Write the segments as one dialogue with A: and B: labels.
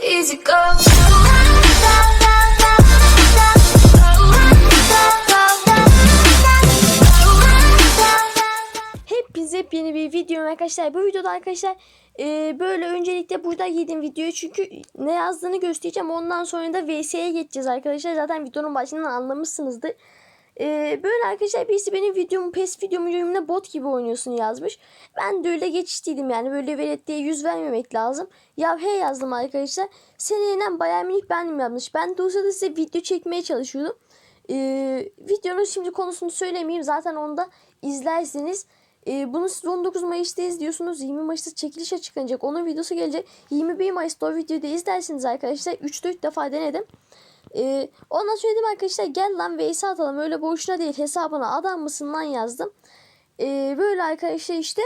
A: easy go.
B: Hepinize yeni bir video arkadaşlar. Bu videoda arkadaşlar e, böyle öncelikle burada giydiğim videoyu çünkü ne yazdığını göstereceğim. Ondan sonra da VS'ye geçeceğiz arkadaşlar. Zaten videonun başından anlamışsınızdır. E, böyle arkadaşlar birisi benim videomu PES videomu yorumuna bot gibi oynuyorsun yazmış. Ben de öyle geçiştiydim yani böyle velet diye yüz vermemek lazım. Ya he yazdım arkadaşlar. Seneyle Bayern Münih benim yapmış. Ben de o sırada size video çekmeye çalışıyordum. Ee, videonun şimdi konusunu söylemeyeyim. Zaten onu da izlersiniz. Ee, bunu siz 19 Mayıs'ta izliyorsunuz. 20 Mayıs'ta çekiliş açıklanacak. Onun videosu gelecek. 21 Mayıs'ta o videoyu da izlersiniz arkadaşlar. 3-4 defa denedim. Ee, ondan sonra arkadaşlar gel lan vs atalım. Öyle boşuna değil hesabına adam mısın lan yazdım. Ee, böyle arkadaşlar işte.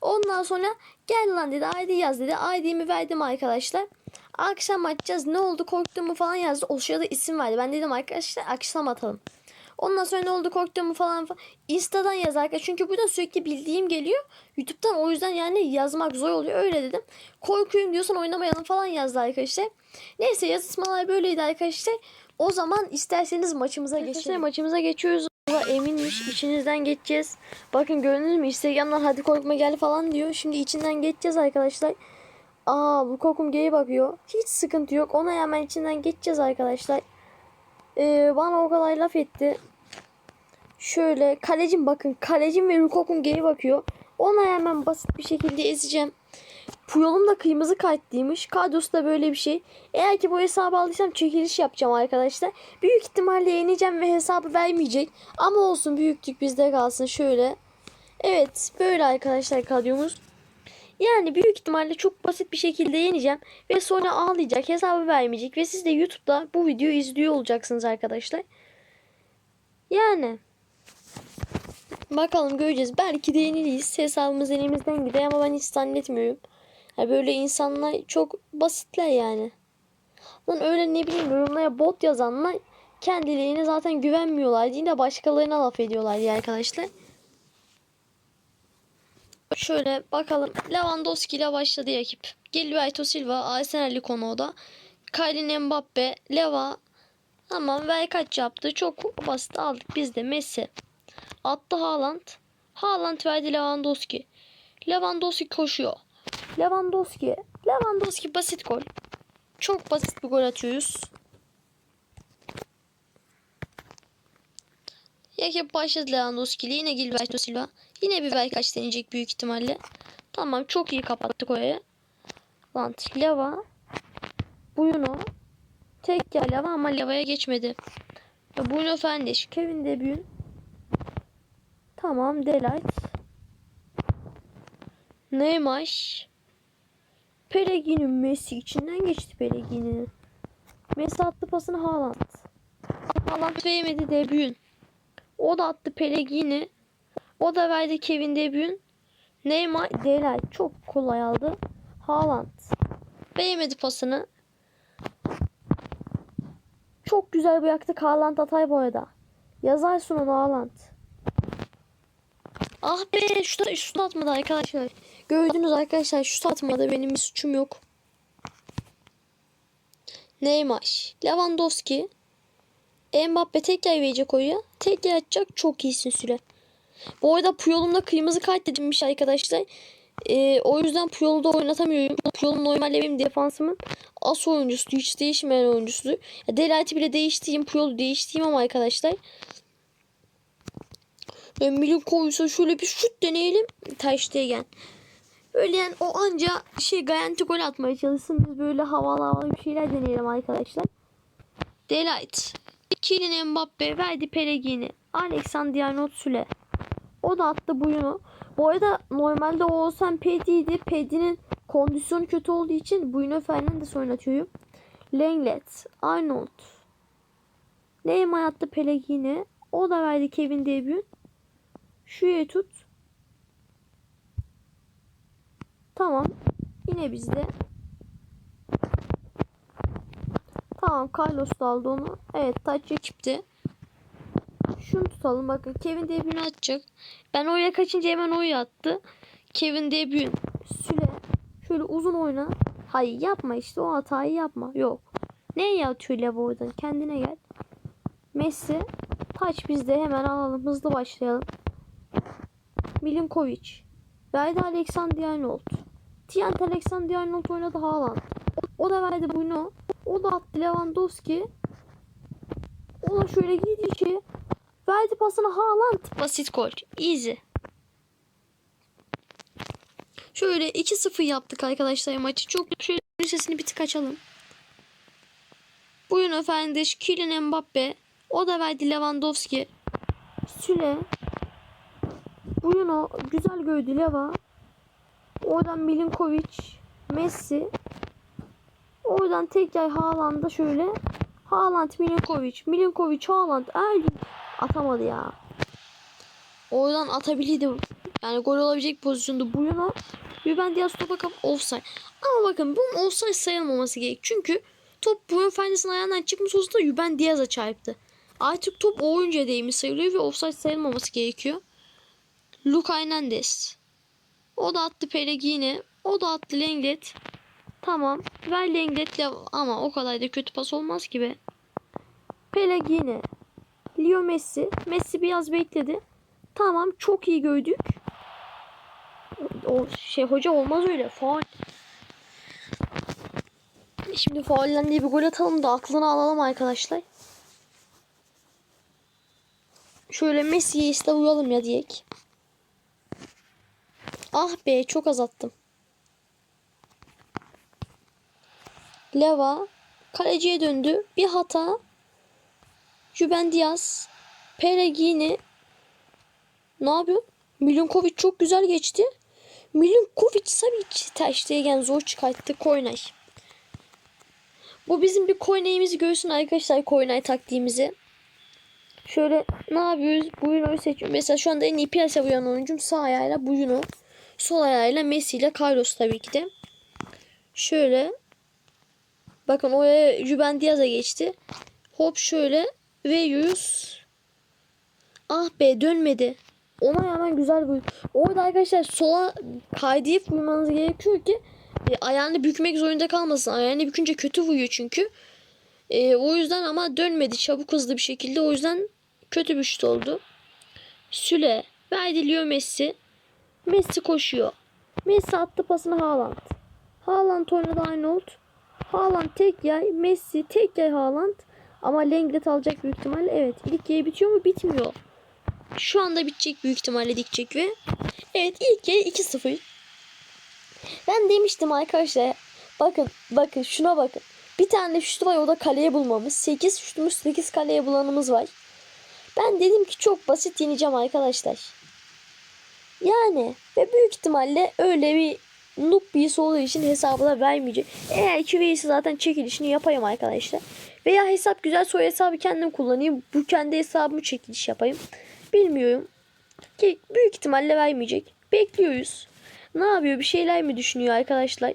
B: Ondan sonra gel lan dedi ID yaz dedi. ID'mi verdim arkadaşlar. Akşam atacağız ne oldu korktuğumu falan yazdı. O sırada isim verdi. Ben dedim arkadaşlar akşam atalım. Ondan sonra ne oldu korktuğumu falan falan. Insta'dan yaz arkadaşlar. Çünkü burada sürekli bildiğim geliyor. YouTube'dan o yüzden yani yazmak zor oluyor. Öyle dedim. Korkuyorum diyorsan oynamayalım falan yazdı arkadaşlar. Neyse yazışmalar böyleydi arkadaşlar. O zaman isterseniz maçımıza geçelim. Maçımıza geçiyoruz. Valla eminmiş içinizden geçeceğiz. Bakın gördünüz mü Instagram'dan hadi korkma gel falan diyor. Şimdi içinden geçeceğiz arkadaşlar. Aa bu kokum geri bakıyor. Hiç sıkıntı yok. Ona hemen içinden geçeceğiz arkadaşlar. Ee, bana o kadar laf etti. Şöyle kalecim bakın. Kalecim ve Rukok'un geri bakıyor. Ona hemen basit bir şekilde ezeceğim. Puyol'um da kırmızı kartlıymış. Kadrosu da böyle bir şey. Eğer ki bu hesabı aldıysam çekiliş yapacağım arkadaşlar. Büyük ihtimalle yeneceğim ve hesabı vermeyecek. Ama olsun büyüklük bizde kalsın şöyle. Evet böyle arkadaşlar kadromuz. Yani büyük ihtimalle çok basit bir şekilde yeneceğim. Ve sonra ağlayacak hesabı vermeyecek. Ve siz de YouTube'da bu videoyu izliyor olacaksınız arkadaşlar. Yani. Bakalım göreceğiz. Belki de yeniliyiz. Hesabımız elimizden gider ama ben hiç zannetmiyorum. Yani böyle insanlar çok basitler yani. Lan öyle ne bileyim yorumlara bot yazanlar kendilerine zaten güvenmiyorlar de başkalarına laf ediyorlar ya arkadaşlar. Şöyle bakalım. Lewandowski ile başladı ekip. Gilberto Silva, Arsenal'li konuda. Kylian Mbappe, Leva. Tamam ver kaç yaptı. Çok basit aldık biz de Messi. Attı Haaland. Haaland verdi Lewandowski. Lewandowski koşuyor. Lewandowski. Lewandowski basit gol. Çok basit bir gol atıyoruz. Yakıp başladı Lewandowski ile yine Gilberto Silva. Yine bir kaç deneyecek büyük ihtimalle. Tamam çok iyi kapattık orayı. Lant Leva. Bruno. Tek ya Leva ama Leva'ya geçmedi. Bruno Fernandes. Kevin De Bruyne. Tamam Delight. Neymar. Pellegrini Messi içinden geçti Pellegrini. Messi attı pasını Haaland. Haaland veremedi De. O da attı Pellegrini. O da verdi Kevin De. Neymar Delight çok kolay aldı. Haaland. Veremedi pasını. Çok güzel bıraktı Haaland atay bu arada. Yazarsın onu Haaland. Ah be şut, şut atmadı arkadaşlar. Gördünüz arkadaşlar şut atmadı. Benim bir suçum yok. Neymar. Lewandowski. Mbappe tek yer verecek oyu. Tek yer atacak. Çok iyisin süre. Bu arada Puyol'umda kırmızı kart edilmiş arkadaşlar. Ee, o yüzden Puyol'u da oynatamıyorum. Puyol'un normalde benim defansımın as oyuncusu. Hiç değişmeyen oyuncusu. Ya Delight'i bile değiştireyim. Puyol'u değiştireyim ama arkadaşlar. Emil'in koysa şöyle bir şut deneyelim. Taştegen. Böyle yani o anca şey garanti gol atmaya çalışsın. Biz böyle havalı havalı bir şeyler deneyelim arkadaşlar. Delight. Kylian Mbappe verdi Pellegrini. Alexander Arnold Süle. O da attı Bruno. Bu arada normalde o olsan Pedi'ydi. Pedi'nin kondisyonu kötü olduğu için Bruno Fernandes oynatıyorum. Lenglet. Arnold. Neymar attı Pellegrini. O da verdi Kevin De Bruyne. Şuraya tut. Tamam. Yine bizde. Tamam Carlos da aldı onu. Evet taç ekipti. Şunu tutalım bakın. Kevin De Bruyne atacak. Ben oraya kaçınca hemen oraya attı. Kevin De Bruyne. Süle. Şöyle uzun oyna. Hayır yapma işte o hatayı yapma. Yok. Ne atıyor Leva oradan? Kendine gel. Messi. Taç bizde hemen alalım. Hızlı başlayalım. Milinkovic. Verdi Alexander Arnold. Trent Alexander Arnold oynadı Haaland. O da verdi Bruno. O da attı Lewandowski. O da şöyle gidiyor içeri. Verdi pasını Haaland. Basit gol. Easy. Şöyle 2-0 yaptık arkadaşlar maçı. Çok şöyle sesini bir tık açalım. Buyurun efendim. Kylian Mbappe. O da verdi Lewandowski. Süle. Bruno güzel gördü Leva. Oradan Milinkovic. Messi. Oradan tekrar Haaland'a şöyle. Haaland Milinkovic. Milinkovic Haaland. Erling. Atamadı ya. Oradan atabilirdi. Yani gol olabilecek pozisyonda Bruno. Ruben Diaz topa kap offside. Ama bakın bunun offside sayılmaması gerek. Çünkü top Bruno Fernandes'in ayağından çıkmış olsa da Ruben Diaz'a çarptı. Artık top o oyuncuya değmiş sayılıyor ve offside sayılmaması gerekiyor. Luka Hernandez. O da attı Pellegrini. O da attı Lenglet. Tamam. Ver Lenglet'le ama o kadar da kötü pas olmaz ki be. Pellegrini. Leo Messi. Messi biraz bekledi. Tamam çok iyi gördük. O şey hoca olmaz öyle. Faul. Şimdi faulden diye bir gol atalım da aklını alalım arkadaşlar. Şöyle Messi'ye iste uyalım ya diyek. Ah be çok azalttım. Leva kaleciye döndü. Bir hata. Ruben Diaz. Pellegrini. Ne yapıyor? Milinkovic çok güzel geçti. Milinkovic Savic Ter Stegen zor çıkarttı Koynay. Bu bizim bir Koynay'imizi görsün arkadaşlar Koynay taktiğimizi. Şöyle ne yapıyoruz? Bruno'yu seçiyorum. Mesela şu anda en iyi piyasa buyan oyuncum sağ ayağıyla Bruno. Sol ayağıyla Messi ile Carlos tabii ki de. Şöyle. Bakın oraya Ruben Diaz'a geçti. Hop şöyle. Ve yüz. Ah be dönmedi. Ona rağmen güzel bu. Orada arkadaşlar sola kaydıyıp vurmanız gerekiyor ki e, ayağını bükmek zorunda kalmasın. Ayağını bükünce kötü vuruyor çünkü. E, o yüzden ama dönmedi çabuk hızlı bir şekilde. O yüzden kötü bir şut oldu. Süle verdi Leo Messi. Messi koşuyor. Messi attı pasını Haaland. Haaland oynadı Arnold. Haaland tek yay. Messi tek yay Haaland. Ama Lenglet alacak büyük ihtimalle. Evet. İlk yayı bitiyor mu? Bitmiyor. Şu anda bitecek büyük ihtimalle dikecek ve evet ilk yarı 2-0. Ben demiştim arkadaşlar. Bakın bakın şuna bakın. Bir tane şut var o da kaleye bulmamız. 8 şutumuz 8 kaleye bulanımız var. Ben dedim ki çok basit yeneceğim arkadaşlar. Yani ve büyük ihtimalle öyle bir noob birisi olduğu için hesabına vermeyecek. Eğer ki birisi zaten çekilişini yapayım arkadaşlar. Veya hesap güzel soy hesabı kendim kullanayım. Bu kendi hesabımı çekiliş yapayım. Bilmiyorum. Ki büyük ihtimalle vermeyecek. Bekliyoruz. Ne yapıyor? Bir şeyler mi düşünüyor arkadaşlar?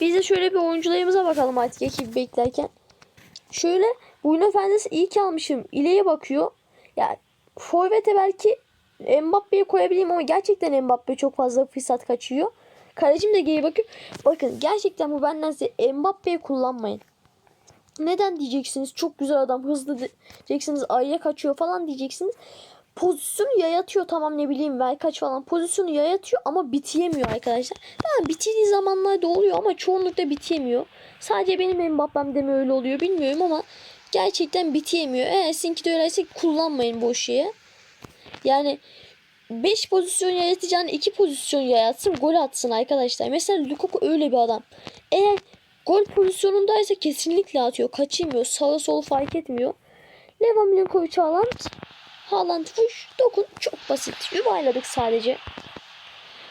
B: Biz de şöyle bir oyuncularımıza bakalım artık ekip beklerken. Şöyle Bruno Fernandes iyi ki almışım. İleye bakıyor. Ya Forvet'e belki Mbappe'yi koyabileyim ama gerçekten Mbappe çok fazla fırsat kaçıyor. Kalecim de geri bakıyor. Bakın gerçekten bu benden size Mbappe'yi kullanmayın. Neden diyeceksiniz? Çok güzel adam hızlı diyeceksiniz. Ayya kaçıyor falan diyeceksiniz. Pozisyonu yayatıyor tamam ne bileyim ver kaç falan. Pozisyonu yayatıyor ama bitiyemiyor arkadaşlar. Tamam bitirdiği zamanlarda oluyor ama çoğunlukla bitiyemiyor. Sadece benim Mbappe'm de mi öyle oluyor bilmiyorum ama gerçekten bitiyemiyor. Eğer sizinki de öyleyse kullanmayın bu şeye. Yani 5 pozisyon yaratacağını 2 pozisyon yaratsın gol atsın arkadaşlar. Mesela Lukaku öyle bir adam. Eğer gol pozisyonundaysa kesinlikle atıyor. Kaçırmıyor. Sağa sol fark etmiyor. Leva Milinkovic Haaland. Haaland vuş. Dokun. Çok basit. Yuvarladık sadece.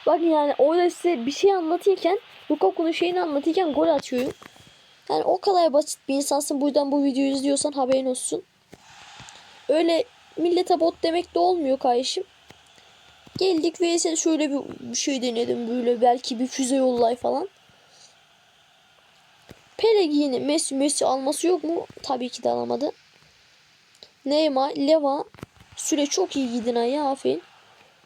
B: Bakın yani orada size bir şey anlatırken Lukaku'nun şeyini anlatırken gol atıyorum. Yani o kadar basit bir insansın. Buradan bu videoyu izliyorsan haberin olsun. Öyle millete bot demek de olmuyor kardeşim. Geldik sen şöyle bir şey denedim böyle belki bir füze yollay falan. Pellegrini Messi Messi alması yok mu? Tabii ki de alamadı. Neymar, Leva süre çok iyi gidin ya aferin.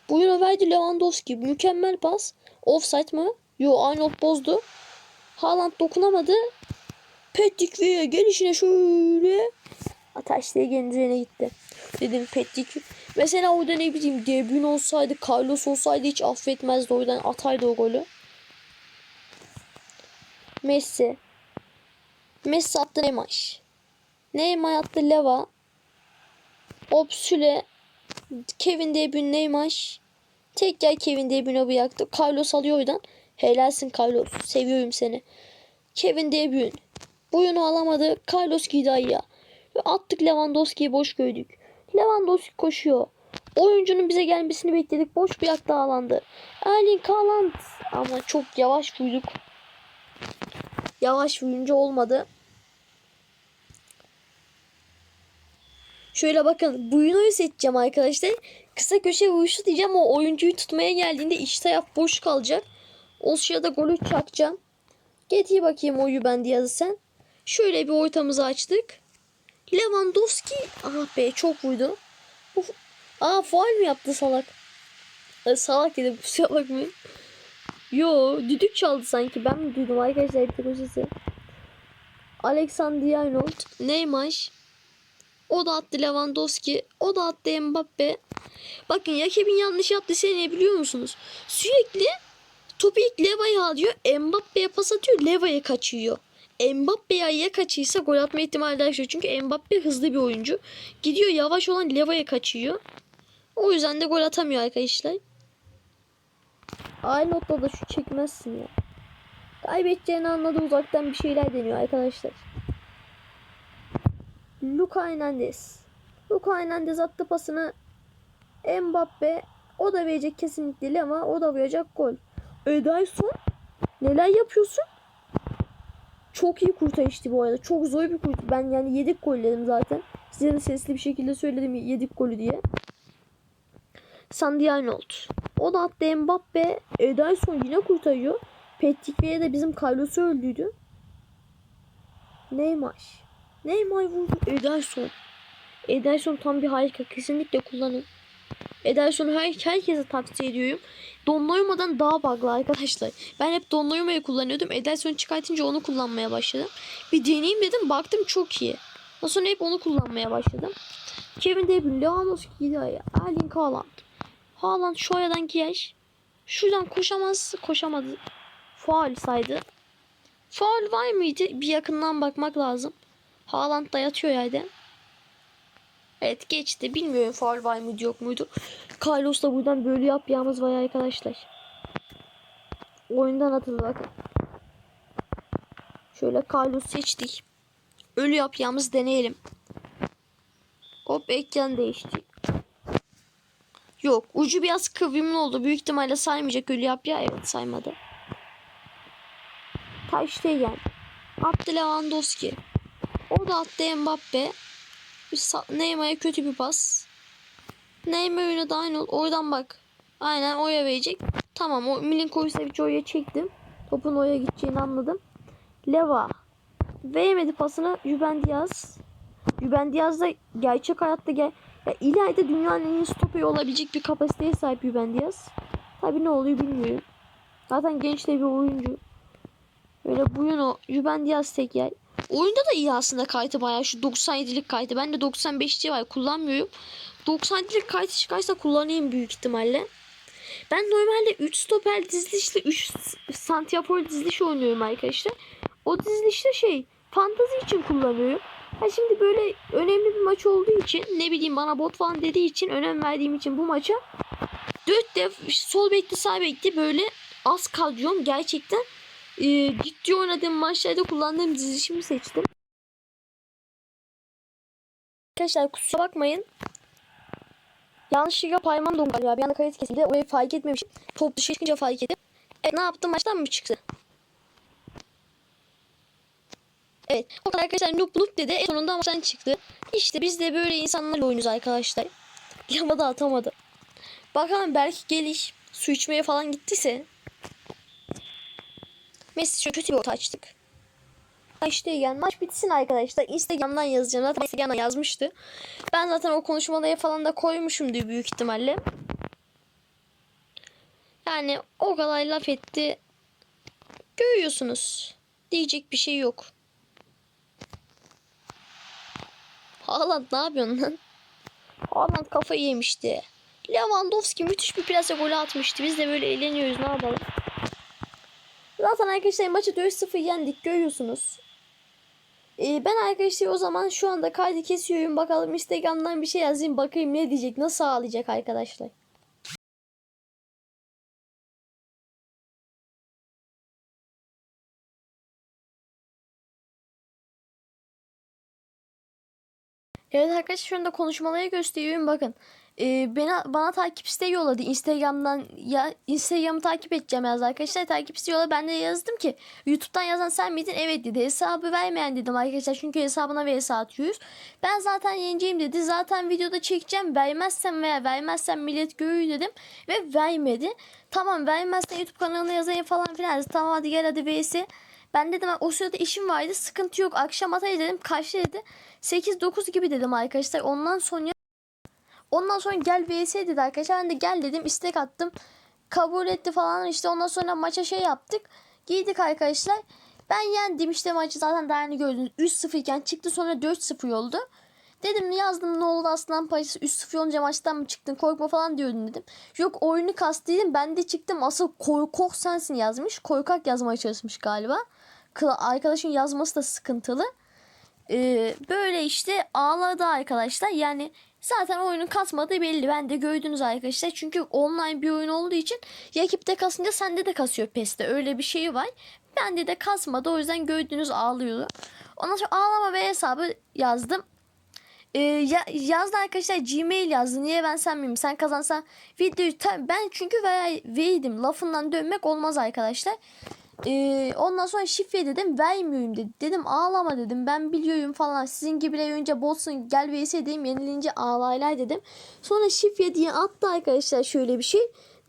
B: Buyurun verdi Lewandowski mükemmel pas. Offside mı? Yo Arnold bozdu. Haaland dokunamadı. Pettik ve gelişine şöyle Ataşlı'ya kendine gitti. Dedim Pettik. Mesela orada ne bileyim De Bruyne olsaydı, Carlos olsaydı hiç affetmezdi. Oradan ataydı o golü. Messi. Messi attı Neymar. Neymar attı Leva. Opsüle. Kevin De Bruyne Neymar. Tek yer Kevin De Bruyne bıraktı. Carlos alıyor oradan. Helalsin Carlos. Seviyorum seni. Kevin De Bruyne. Boyunu alamadı. Carlos Gidaya. Ve attık Lewandowski'yi boş gördük. Lewandowski koşuyor. Oyuncunun bize gelmesini bekledik. Boş bir ayak dağlandı. Erling Haaland. Ama çok yavaş vurduk. Yavaş vurunca olmadı. Şöyle bakın Bruno'yu seçeceğim arkadaşlar. Kısa köşe vuruşu diyeceğim. O oyuncuyu tutmaya geldiğinde iç taraf boş kalacak. O sırada golü çakacağım. Getir bakayım oyu ben Diyaz'ı sen. Şöyle bir ortamızı açtık. Lewandowski. Ah be çok vurdu. Uf. Aa faal mi yaptı salak? E, salak dedim kusura bakmayın. Yo düdük çaldı sanki. Ben mi duydum arkadaşlar bir o. Alexander Arnold. Neymar. O da attı Lewandowski. O da attı Mbappe. Bakın rakibin yanlış yaptığı şey ne biliyor musunuz? Sürekli topu ilk Leva'ya alıyor. Mbappe'ye pas atıyor. Leva'ya kaçıyor. Mbappe'ye ya kaçıysa gol atma ihtimali daha yüksek. Çünkü Mbappe hızlı bir oyuncu. Gidiyor yavaş olan Leva'ya kaçıyor. O yüzden de gol atamıyor arkadaşlar. Aynot'ta da şu çekmezsin ya. Kaybedeceğini anladı uzaktan bir şeyler deniyor arkadaşlar. Luka Hernandez. Luka Hernandez attı pasını. Mbappe o da verecek kesinlikle ama o da vuracak gol. Ederson neler yapıyorsun? Çok iyi kurtarıştı bu arada. Çok zor bir kurtarış. Ben yani yedik gol dedim zaten. Size de sesli bir şekilde söyledim yedik golü diye. Sandy Arnold. O da attı Mbappe. Ederson yine kurtarıyor. Pettikve'ye de bizim Carlos'u öldüydü. Neymar. Neymar vurdu. Ederson. Ederson tam bir harika. Kesinlikle kullanın. Ederson'u her, herkese tavsiye ediyorum. Donnaruma'dan daha bug'lı arkadaşlar. Ben hep Donnaruma'yı kullanıyordum. Ederson'u çıkartınca onu kullanmaya başladım. Bir deneyeyim dedim. Baktım çok iyi. Ondan sonra hep onu kullanmaya başladım. Kevin De Bruyne, Lewandowski. Erling Haaland. Haaland şu aradan giyer. Şuradan koşamaz. Koşamadı. Faul saydı. Faul var mıydı? Bir yakından bakmak lazım. Haaland da yatıyor yerde. Evet geçti. Bilmiyorum faul var mıydı yok muydu. Carlos da buradan böyle yapacağımız var arkadaşlar. Oyundan atıldı bakın. Şöyle Carlos seçtik. Ölü yapacağımız deneyelim. Hop ekran değişti. Yok ucu biraz kıvrımlı oldu. Büyük ihtimalle saymayacak ölü yap ya. Evet saymadı. Taştegen. Attı Lewandowski. O da attı Mbappe. Neymar'a kötü bir pas. Neymar oyuna da aynı ol. Oradan bak. Aynen oya verecek. Tamam o Milinkovic oraya çektim. Topun oraya gideceğini anladım. Leva. Veremedi pasını Ruben Diaz. Ruben Diaz da gerçek hayatta gel ya ileride dünyanın en iyi stoperi olabilecek bir kapasiteye sahip Ruben Diaz. Tabi ne oluyor bilmiyorum. Zaten genç de bir oyuncu. Böyle buyun o Ruben Diaz tek yer. Oyunda da iyi aslında kaydı bayağı şu 97'lik kaydı. Ben de 95'li var kullanmıyorum. 97'lik kaydı çıkarsa kullanayım büyük ihtimalle. Ben normalde 3 stoper dizilişle 3 Santiago diziliş oynuyorum arkadaşlar. O dizilişte şey fantazi için kullanıyorum. Ha şimdi böyle önemli bir maç olduğu için ne bileyim bana bot falan dediği için önem verdiğim için bu maça 4 de sol bekli sağ bekli böyle az kadrom gerçekten e, ciddi oynadığım maçlarda kullandığım dizilişimi seçtim. Arkadaşlar kusura bakmayın. Yanlışlıkla parmağım dondu galiba. Bir anda kayıt kesildi. Orayı fark etmemişim. Top dışarı çıkınca fark ettim. Evet ne yaptım maçtan mı çıktı? Evet. O kadar arkadaşlar noob noob dedi. En sonunda maçtan çıktı. İşte biz de böyle insanlarla oynuyoruz arkadaşlar. Yama da atamadı. Bakalım belki geliş su içmeye falan gittiyse. Messi çok kötü bir orta açtık. İşte yani maç bitsin arkadaşlar. Instagram'dan yazacağım. Zaten Instagram'dan yazmıştı. Ben zaten o konuşmaları falan da koymuşumdur büyük ihtimalle. Yani o kadar laf etti. Görüyorsunuz. Diyecek bir şey yok. Haaland ne yapıyorsun lan? Haaland kafayı yemişti. Lewandowski müthiş bir plase golü atmıştı. Biz de böyle eğleniyoruz ne yapalım. Zaten arkadaşlar maçı 4-0 yendik görüyorsunuz. Ee, ben arkadaşlar o zaman şu anda kaydı kesiyorum. Bakalım Instagram'dan bir şey yazayım. Bakayım ne diyecek. Nasıl ağlayacak arkadaşlar. Evet arkadaşlar şu anda konuşmaları gösteriyorum. Bakın. Ee, bana, bana takip isteği yolladı. Instagram'dan ya Instagram'ı takip edeceğim yaz arkadaşlar. Takip isteği yolladı. Ben de yazdım ki YouTube'dan yazan sen miydin? Evet dedi. Hesabı vermeyen dedim arkadaşlar. Çünkü hesabına vs atıyoruz. Ben zaten yeneceğim dedi. Zaten videoda çekeceğim. Vermezsem veya vermezsem millet görür dedim. Ve vermedi. Tamam vermezsen YouTube kanalına yazayım falan filan. Tamam hadi gel hadi vs ben dedim o sırada işim vardı sıkıntı yok akşam atayız dedim kaçta dedi 8-9 gibi dedim arkadaşlar ondan sonra Ondan sonra gel vs dedi arkadaşlar. Ben de gel dedim istek attım. Kabul etti falan işte ondan sonra maça şey yaptık. Giydik arkadaşlar. Ben yendim işte maçı zaten daha yeni gördünüz. 3-0 iken çıktı sonra 4-0 oldu. Dedim yazdım ne oldu aslan parçası 3-0 olunca maçtan mı çıktın korkma falan diyordun dedim. Yok oyunu kastıydım ben de çıktım asıl korkak sensin yazmış. Korkak yazmaya çalışmış galiba. Arkadaşın yazması da sıkıntılı. Ee, böyle işte ağladı arkadaşlar. Yani zaten oyunun kasmadığı belli. Ben de gördünüz arkadaşlar. Çünkü online bir oyun olduğu için rakipte kasınca sende de kasıyor PES'te. Öyle bir şey var. Bende de kasmadı. O yüzden gördüğünüz ağlıyordu. Ondan sonra ağlama ve hesabı yazdım. Ee, ya, yazdı arkadaşlar Gmail yazdı. Niye ben sen miyim? Sen kazansan videoyu ben çünkü veya verdim. Lafından dönmek olmaz arkadaşlar. Ee, ondan sonra şifre dedim vermiyorum dedi. Dedim ağlama dedim ben biliyorum falan sizin gibiler önce botsun gel vs dedim yenilince ağlaylar dedim. Sonra şifre diye attı arkadaşlar şöyle bir şey.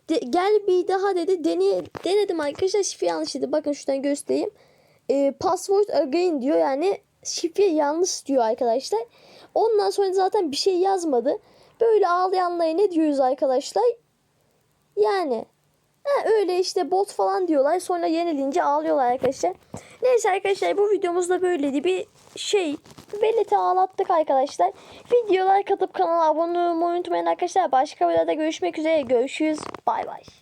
B: De, gel bir daha dedi dene, denedim arkadaşlar şifre yanlış dedi. Bakın şuradan göstereyim. Ee, password again diyor yani şifre yanlış diyor arkadaşlar. Ondan sonra zaten bir şey yazmadı. Böyle ağlayanlara ne diyoruz arkadaşlar? Yani Ha, öyle işte bot falan diyorlar. Sonra yenilince ağlıyorlar arkadaşlar. Neyse arkadaşlar bu videomuzda böyleydi. Bir şey Vellet'i ağlattık arkadaşlar. Videolar katıp kanala abone olmayı unutmayın arkadaşlar. Başka videoda görüşmek üzere. Görüşürüz. Bay bay.